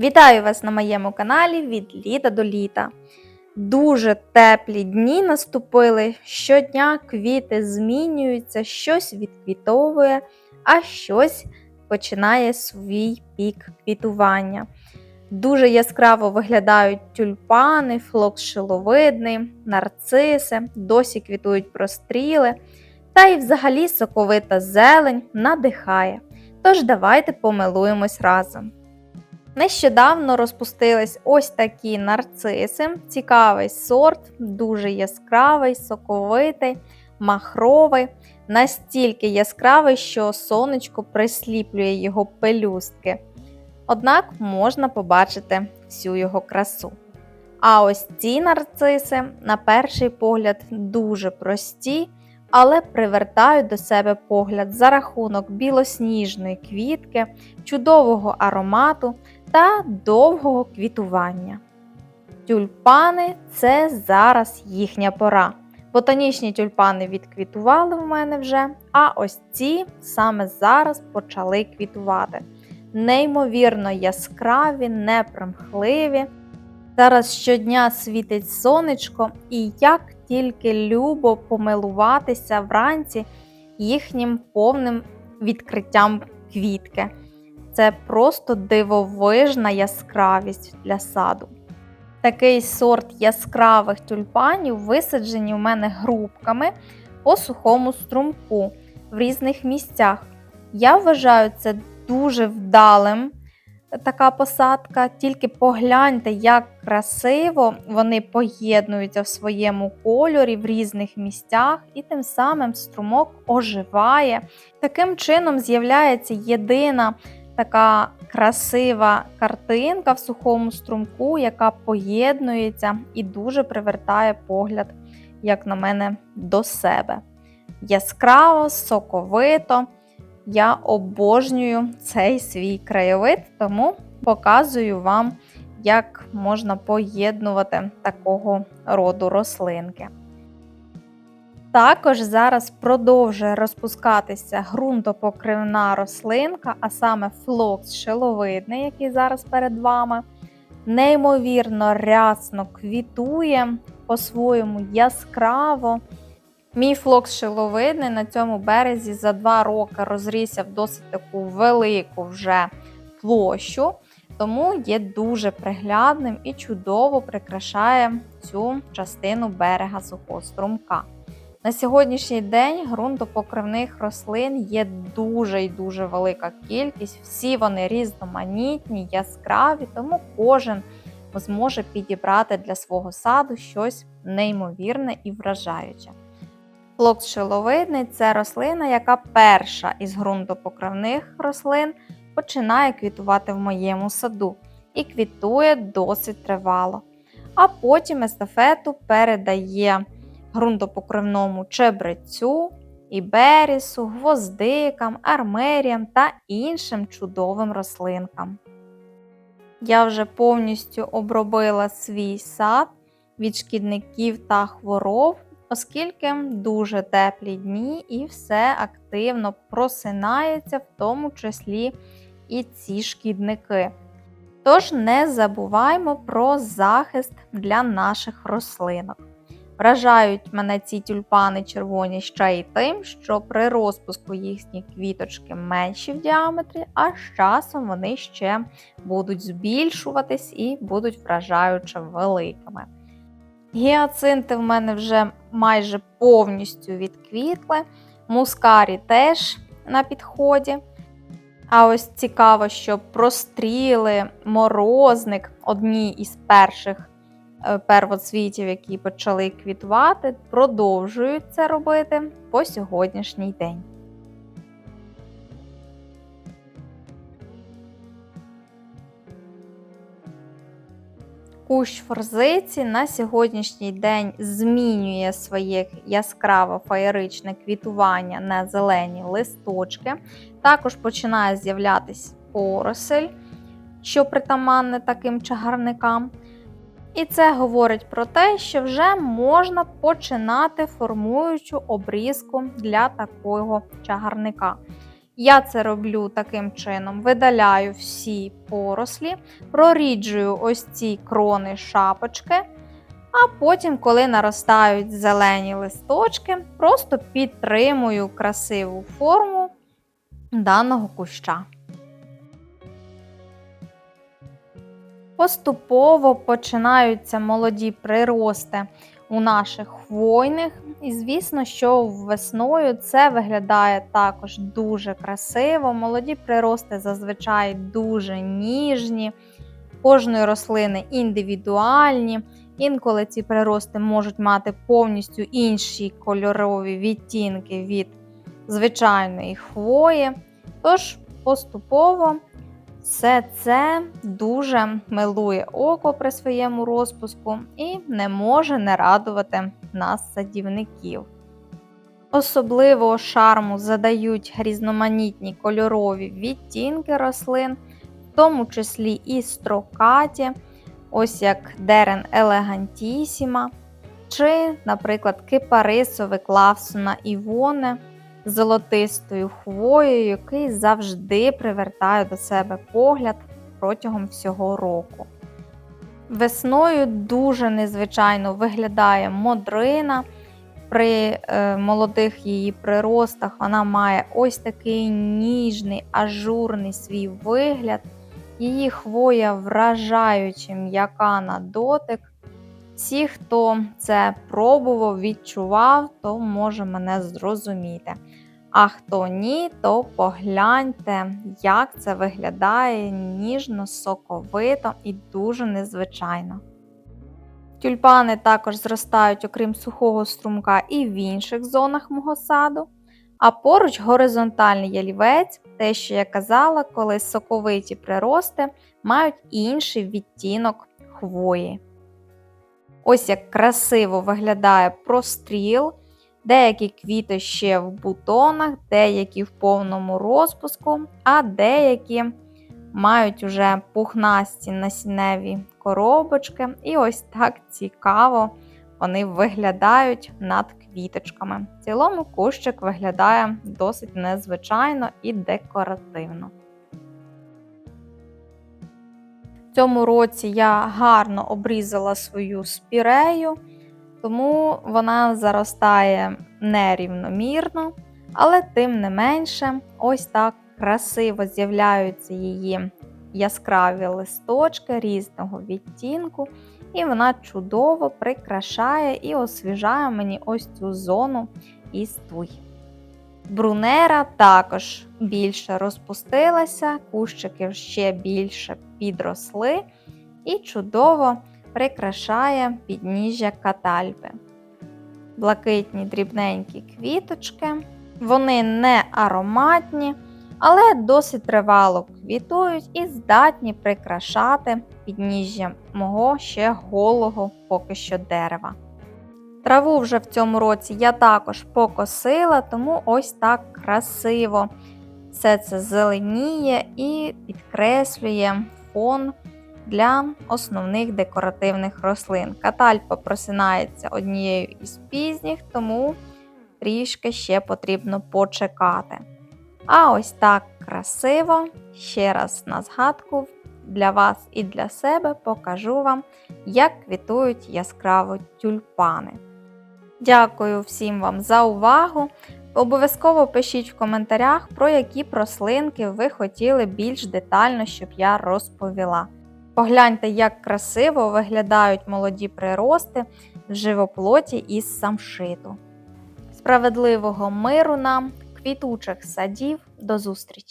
Вітаю вас на моєму каналі від літа до літа. Дуже теплі дні наступили. Щодня квіти змінюються, щось відквітовує, а щось починає свій пік квітування. Дуже яскраво виглядають тюльпани, флокс шиловидний, нарциси, досі квітують простріли. Та й взагалі соковита зелень надихає. Тож давайте помилуємось разом. Нещодавно розпустились ось такі нарциси. Цікавий сорт, дуже яскравий, соковитий, махровий, настільки яскравий, що сонечко присліплює його пелюстки. Однак можна побачити всю його красу. А ось ці нарциси, на перший погляд, дуже прості, але привертають до себе погляд за рахунок білосніжної квітки, чудового аромату та довгого квітування. Тюльпани це зараз їхня пора. Ботанічні тюльпани відквітували в мене вже, а ось ці саме зараз почали квітувати. Неймовірно яскраві, непримхливі. Зараз щодня світить сонечко, і як тільки любо помилуватися вранці їхнім повним відкриттям квітки. Це просто дивовижна яскравість для саду. Такий сорт яскравих тюльпанів висаджені у мене грубками по сухому струмку в різних місцях. Я вважаю це дуже вдалим така посадка. Тільки погляньте, як красиво вони поєднуються в своєму кольорі в різних місцях, і тим самим струмок оживає. Таким чином з'являється єдина така красива картинка в сухому струмку, яка поєднується і дуже привертає погляд, як на мене, до себе. Яскраво, соковито. Я обожнюю цей свій краєвид, тому показую вам, як можна поєднувати такого роду рослинки. Також зараз продовжує розпускатися ґрунтопокривна рослинка, а саме флокс шиловидний, який зараз перед вами. Неймовірно рясно квітує, по-своєму яскраво. Мій флокс шиловидний на цьому березі за два роки розрісся в досить таку велику вже площу, тому є дуже приглядним і чудово прикрашає цю частину берега сухого струмка. На сьогоднішній день ґрунтопокривних рослин є дуже і дуже велика кількість. Всі вони різноманітні, яскраві, тому кожен зможе підібрати для свого саду щось неймовірне і вражаюче. Флокс шиловидний це рослина, яка перша із ґрунтопокривних рослин починає квітувати в моєму саду і квітує досить тривало. А потім естафету передає ґрунтопокривному чебрецю, іберісу, гвоздикам, армеріям та іншим чудовим рослинкам. Я вже повністю обробила свій сад від шкідників та хвороб, оскільки дуже теплі дні і все активно просинається, в тому числі і ці шкідники. Тож не забуваймо про захист для наших рослинок. Вражають мене ці тюльпани червоні ще й тим, що при розпуску їхні квіточки менші в діаметрі, а з часом вони ще будуть збільшуватись і будуть вражаюче великими. Гіацинти в мене вже майже повністю відквітли, мускарі теж на підході. А ось цікаво, що простріли, морозник одні із перших первоцвітів, які почали квітувати, продовжують це робити по сьогоднішній день. Кущ форзиці на сьогоднішній день змінює своє яскраво феєричне квітування на зелені листочки. Також починає з'являтися поросель, що притаманне таким чагарникам. І це говорить про те, що вже можна починати формуючу обрізку для такого чагарника. Я це роблю таким чином: видаляю всі порослі, проріджую ось ці крони шапочки, а потім, коли наростають зелені листочки, просто підтримую красиву форму даного куща. Поступово починаються молоді прирости у наших хвойних. І звісно, що весною це виглядає також дуже красиво. Молоді прирости зазвичай дуже ніжні, кожної рослини індивідуальні. Інколи ці прирости можуть мати повністю інші кольорові відтінки від звичайної хвої. Тож поступово все це дуже милує око при своєму розпуску і не може не радувати нас садівників. Особливого шарму задають різноманітні кольорові відтінки рослин, в тому числі і строкаті, ось як дерен елегантісіма, чи, наприклад, кипарисовик Клавсона Івоне золотистою хвоєю, який завжди привертає до себе погляд протягом всього року. Весною дуже незвичайно виглядає модрина. При е, молодих її приростах вона має ось такий ніжний, ажурний свій вигляд. Її хвоя вражаючи м'яка на дотик. Всі, хто це пробував, відчував, то може мене зрозуміти. А хто ні, то погляньте, як це виглядає ніжно, соковито і дуже незвичайно. Тюльпани також зростають, окрім сухого струмка, і в інших зонах мого саду. А поруч горизонтальний ялівець, те, що я казала, коли соковиті прирости мають інший відтінок хвої. Ось як красиво виглядає простріл. Деякі квіти ще в бутонах, деякі в повному розпуску, а деякі мають уже пухнасті насінневі коробочки. І ось так цікаво вони виглядають над квіточками. В цілому кущик виглядає досить незвичайно і декоративно. Цьому році я гарно обрізала свою спірею тому вона заростає нерівномірно, але тим не менше, ось так красиво з'являються її яскраві листочки різного відтінку, і вона чудово прикрашає і освіжає мені ось цю зону із туй. Брунера також більше розпустилася, кущики ще більше підросли і чудово прикрашає підніжжя катальпи. Блакитні дрібненькі квіточки. Вони не ароматні, але досить тривало квітують і здатні прикрашати підніжжя мого ще голого поки що дерева. Траву вже в цьому році я також покосила, тому ось так красиво все це зеленіє і підкреслює фон для основних декоративних рослин. Катальпа просинається однією із пізніх, тому трішки ще потрібно почекати. А ось так красиво, ще раз на згадку для вас і для себе покажу вам, як квітують яскраво тюльпани. Дякую всім вам за увагу! Обов'язково пишіть в коментарях, про які прослинки ви хотіли більш детально, щоб я розповіла. Погляньте, як красиво виглядають молоді прирости в живоплоті із самшиту. Справедливого миру нам, квітучих садів, до зустрічі!